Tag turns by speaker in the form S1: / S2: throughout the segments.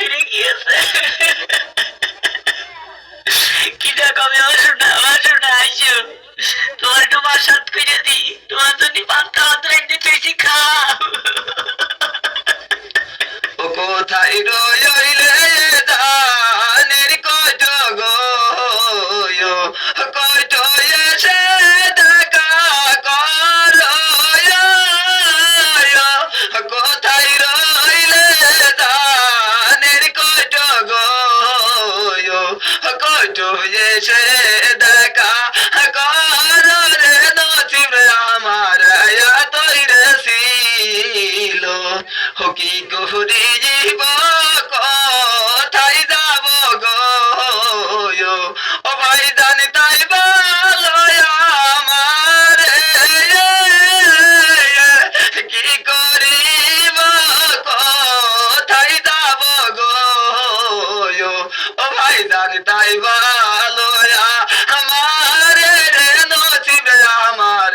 S1: গেছে কিটা কবে আসুন না আসুন তোমার তোমার একটু করে দিই তোমার জন্য পান্তা ভাত রাখতে তুই খাও
S2: কোথায় রইলে? এসে দেখা করো রে নসিব আমার তৈরে ছিল হকি কুহুরি জীব জানি তাই বলো আমার রে নসিবে আমার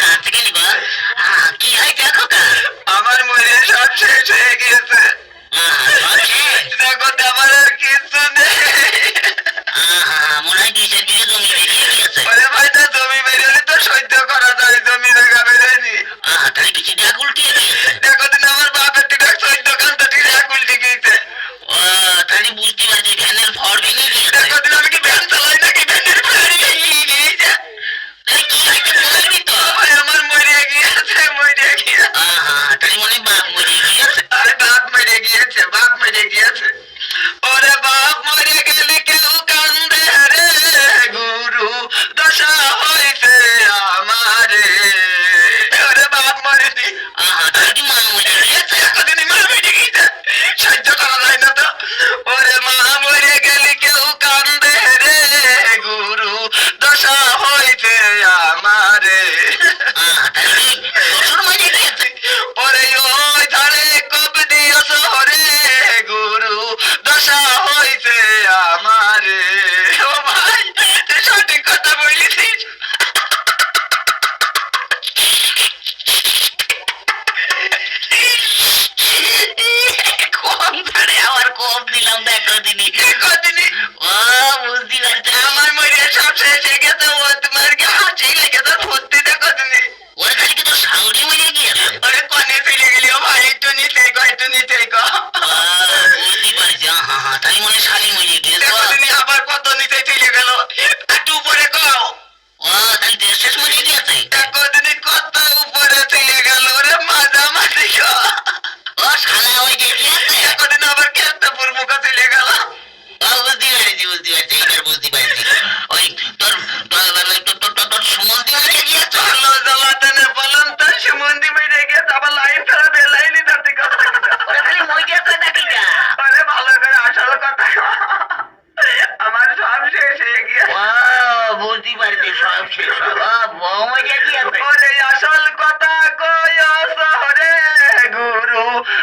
S1: কান থেকে কি হয় দেখো
S2: আমার মনে সব শেষ হয়ে গিয়েছে। দেখো আমার আর কিছু নেই।
S1: জমি বেরিয়ে
S2: তো তো সহ্য করা যায়, জমি জায়গা বেরোয়নি।
S1: তাহলে কিছু দেখ উল্টিয়ে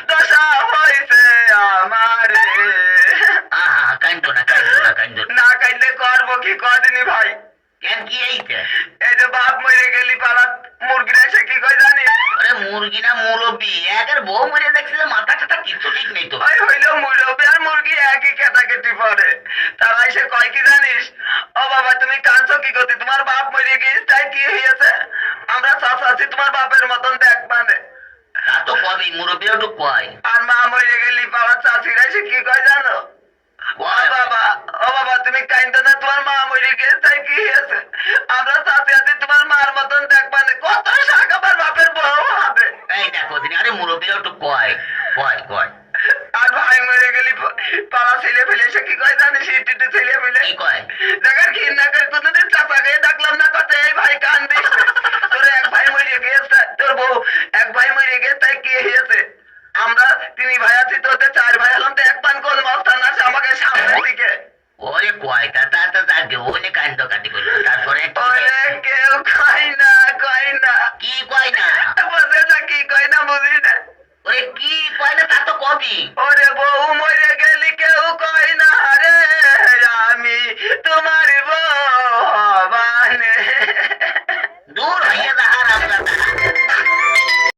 S2: দশা হইছে আমারে।
S1: আহা
S2: কান্দো
S1: না কান্দো না কান্দো না।
S2: কাইলে করব কি কদিনই ভাই।
S1: কেন কি এইটা?
S2: এই যে বাপ মরে গেলি পাড়াত মুরগিরা এসে কি কয় জানিস?
S1: আরে মুরগি না মুরব্বি একের বউ মরে দেখছি মাথা টাথা কিছু ঠিক নেই তো।
S2: ওই হইল মুরব্বী আর মুরগি একই কেটাকেটি পরে। তারা এসে কয় কি জানিস? ও বাবা তুমি কাঁদছো কি করতে তোমার বাপ মরে গিয়েছে তাই কি হয়েছে আমরা চাচাছি তোমার বাপের মতন দেখ মানে।
S1: তা তো কবে মুরব্বি একটু কয়
S2: আর মা মরে গেলি পাড়ার চাচিরা এসে কি কয় জানো? বাবা ও বাবা তুমি কাইন্দো না তোমার মা মরে গিয়েছে তাই কি হয়েছে? আমরা চাচি আছি তোমার মার মতন দেখ কত শাক আমার বাপের বউ হবে।
S1: এই দেখো দিন আরে মুরব্বি একটু কয় কয় কয়।
S2: আর ভাই মরে গেলি পাড়া ছেলে ফেলে এসে কি কয় জানিস ইটিতে ছেলে ফেলে
S1: কি কয়?
S2: দেখার না করে